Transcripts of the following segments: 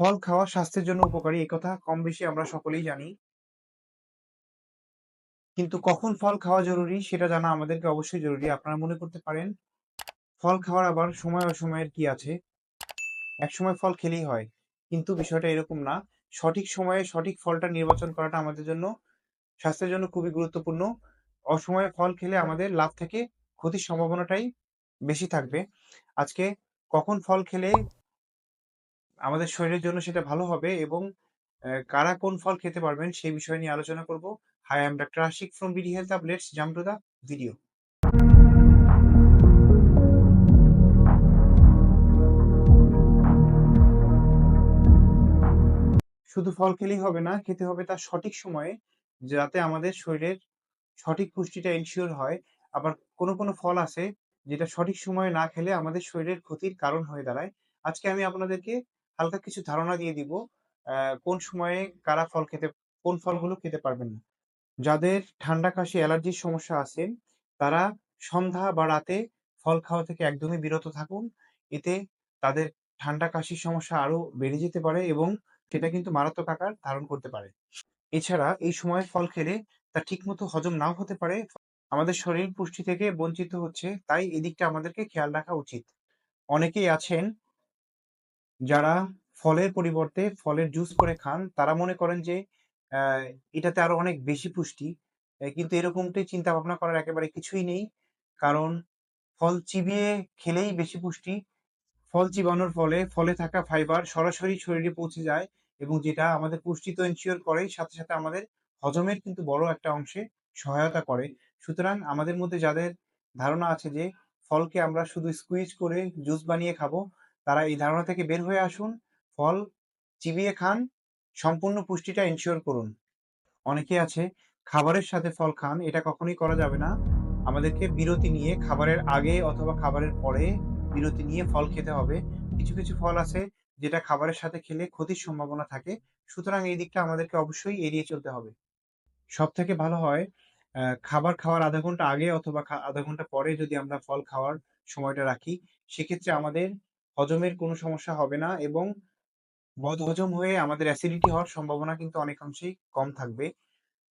ফল খাওয়া স্বাস্থ্যের জন্য উপকারী একথা কম বেশি আমরা সকলেই জানি। কিন্তু কখন ফল খাওয়া জরুরি সেটা জানা আমাদেরকে অবশ্যই জরুরি। আপনারা মনে করতে পারেন, ফল খাওয়ার আবার সময় অসময়ের কি আছে? একসময় ফল খেলেই হয়। কিন্তু বিষয়টা এরকম না। সঠিক সময়ে সঠিক ফলটা নির্বাচন করাটা আমাদের জন্য স্বাস্থ্যের জন্য খুবই গুরুত্বপূর্ণ। অসময়ে ফল খেলে আমাদের লাভ থেকে ক্ষতির সম্ভাবনাটাই বেশি থাকবে। আজকে কখন ফল খেলে আমাদের শরীরের জন্য সেটা ভালো হবে এবং কারা কোন ফল খেতে পারবেন সেই বিষয় নিয়ে আলোচনা করব। Hi I am Dr. Ashik from BD Health Hub. Let's jump to the video. শুধু ফল খেলেই হবে না, খেতে হবে তার সঠিক সময়ে যাতে আমাদের শরীরের সঠিক পুষ্টিটা এনশিওর হয়। আবার কোনো, কোনো ফল আছে যেটা সঠিক সময়ে না খেলে আমাদের শরীরের ক্ষতির কারণ হয়ে দাঁড়ায়। আজকে আমি আপনাদেরকে হালকা কিছু ধারণা দিয়ে দিব কোন সময়ে কারা ফল খেতে কোন ফলগুলো খেতে পারবেন না। যাদের ঠান্ডা, কাশি, অ্যালার্জির সমস্যা আছে তারা সন্ধ্যা বা রাতে ফল খাওয়া থেকে একদমই বিরত থাকুন। এতে তাদের ঠান্ডা, কাশির সমস্যা আরও বেড়ে যেতে পারে এবং সেটা কিন্তু মারাত্মক আকার ধারণ করতে পারে। এছাড়া এই সময়ে ফল খেলে তা ঠিকমতো হজম নাও হতে পারে। আমাদের শরীর পুষ্টি থেকে বঞ্চিত হচ্ছে। তাই এদিকটা আমাদেরকে খেয়াল রাখা উচিত। অনেকেই আছেন যারা ফলের পরিবর্তে ফলের জুস করে খান। তারা মনে করেন যে অ্যা এটাতে আরও অনেক বেশি পুষ্টি। কিন্তু এরকমটাই চিন্তা ভাবনা করার একেবারে কিছুই নেই। কারণ ফল চিবিয়ে খেলেই বেশি পুষ্টি। ফল চিবানোর ফলে ফলে থাকা ফাইবার সরাসরি শরীরে পৌঁছে যায় এবং যেটা আমাদের পুষ্টি তো এনশিওর করেই সাথে, সাথে আমাদের হজমের কিন্তু বড় একটা অংশে সহায়তা করে। সুতরাং আমাদের মধ্যে যাদের ধারণা আছে যে ফলকে আমরা শুধু স্কুইজ করে জুস বানিয়ে খাব, তারা এই ধারণা থেকে বের হয়ে আসুন। ফল চিবিয়ে খান, সম্পূর্ণ পুষ্টিটা এনশিওর করুন। অনেকে আছে খাবারের সাথে ফল খান, এটা কখনোই করা যাবে না। আমাদেরকে বিরতি নিয়ে খাবারের আগে অথবা খাবারের পরে বিরতি নিয়ে ফল খেতে হবে। কিছু, কিছু ফল আছে যেটা খাবারের সাথে খেলে ক্ষতির সম্ভাবনা থাকে। সুতরাং এই দিকটা আমাদেরকে অবশ্যই এড়িয়ে চলতে হবে। সব থেকে ভালো হয় খাবার খাওয়ার আধা ঘণ্টা আগে অথবা আধা ঘণ্টা পরে যদি আমরা ফল খাওয়ার সময়টা রাখি, সেক্ষেত্রে আমাদের হজমের কোনো সমস্যা হবে না এবং বদহজম হয়ে আমাদের অ্যাসিডিটি হওয়ার সম্ভাবনা কিন্তু অনেকাংশেই কম থাকবে।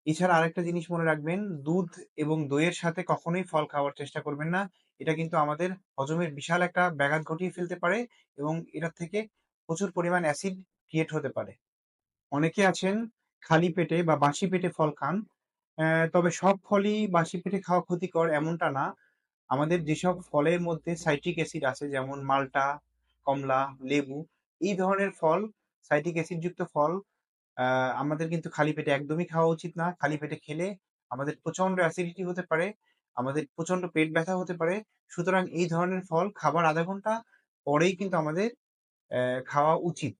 এছাড়া আরেকটা জিনিস মনে রাখবেন, দুধ এবং দইয়ের সাথে কখনোই ফল খাওয়ার চেষ্টা করবেন না। এটা কিন্তু আমাদের হজমের বিশাল একটা ব্যাঘাত ঘটিয়ে ফেলতে পারে এবং এটার থেকে প্রচুর পরিমাণ অ্যাসিড ক্রিয়েট হতে পারে। অনেকে আছেন খালি পেটে বা বাসি পেটে ফল খান। তবে সব ফলই বাসি পেটে খাওয়া ক্ষতিকর এমনটা না। আমাদের যেসব ফলের মধ্যে সাইট্রিক অ্যাসিড আছে যেমন মাল্টা, কমলা, লেবু এই ধরনের ফল সাইট্রিক অ্যাসিডযুক্ত ফল আমাদের কিন্তু খালি পেটে একদমই খাওয়া উচিত না। খালি পেটে খেলে আমাদের প্রচণ্ড অ্যাসিডিটি হতে পারে, আমাদের প্রচণ্ড পেট ব্যথা হতে পারে। সুতরাং এই ধরনের ফল খাবার আধা ঘণ্টা পরেই কিন্তু আমাদের খাওয়া উচিত।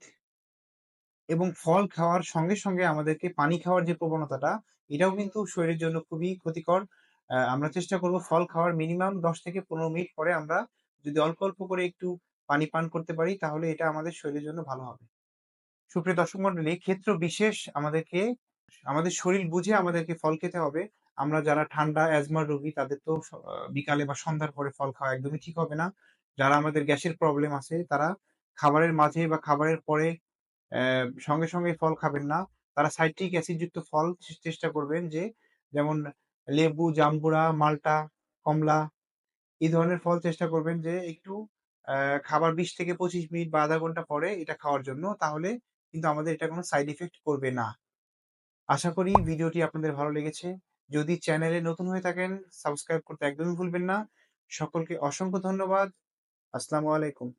এবং ফল খাওয়ার সঙ্গে, সঙ্গে আমাদেরকে পানি খাওয়ার যে প্রবণতাটা, এটাও কিন্তু শরীরের জন্য খুবই ক্ষতিকর। আমরা চেষ্টা করব ফল খাওয়ার মিনিমাম ১০ থেকে ১৫ মিনিট পরে আমরা যদি অল্প, অল্প করে একটু পানি পান করতে পারি তাহলে এটা আমাদের শরীরের জন্য ভালো হবে। সুপ্রিয় দর্শক মন্ডলী, ক্ষেত্র বিশেষ আমাদেরকে আমাদের শরীর বুঝে আমাদেরকে ফল খেতে হবে। আমরা যারা ঠান্ডা, অ্যাজমার রোগী তাদের তো বিকালে বা সন্ধ্যার পরে ফল খাওয়া একদমই ঠিক হবে না। যারা আমাদের গ্যাসের প্রবলেম আছে তারা খাবারের মাঝে বা খাবারের পরে সঙ্গে, সঙ্গে ফল খাবেন না। তারা সাইট্রিক অ্যাসিডযুক্ত ফল চেষ্টা করবেন যে যেমন লেবু, জাম্বুরা, মাল্টা, কমলা এই ধরনের ফল চেষ্টা করবেন যে একটু খাবার ২০ থেকে ২৫ মিনিট বা আধা ঘণ্টা পরে এটা খাওয়ার জন্য। তাহলে কিন্তু আমাদের এটা কোনো সাইড ইফেক্ট করবে না। আশা করি ভিডিওটি আপনাদের ভালো লেগেছে। যদি চ্যানেলে নতুন হয়ে থাকেন সাবস্ক্রাইব করতে একদমই ভুলবেন না। সকলকে অসংখ্য ধন্যবাদ। আসসালামু আলাইকুম।